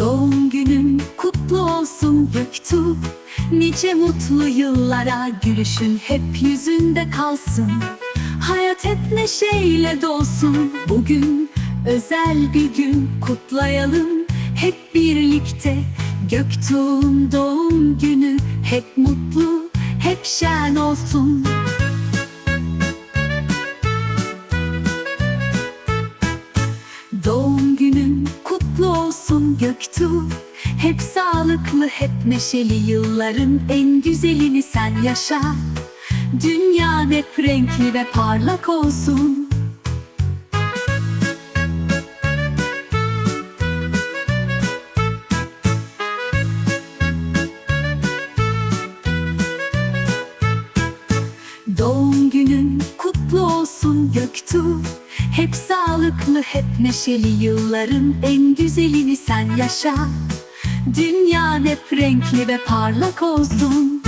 Doğum günün kutlu olsun Göktuğ Nice mutlu yıllara gülüşün hep yüzünde kalsın. Hayat hep neşeyle dolsun. Bugün özel bir gün kutlayalım. Hep birlikte Göktuğ'un doğum günü. Hep mutlu, hep şen olsun. Doğum günün olsun Göktuğ. Hep sağlıklı, hep neşeli yılların en güzelini sen yaşa. Dünya hep renkli ve parlak olsun. Doğum günün kutlu olsun Göktuğ Hep sağlıklı, hep neşeli yılların en güzelini sen yaşa. Dünyan hep renkli ve parlak olsun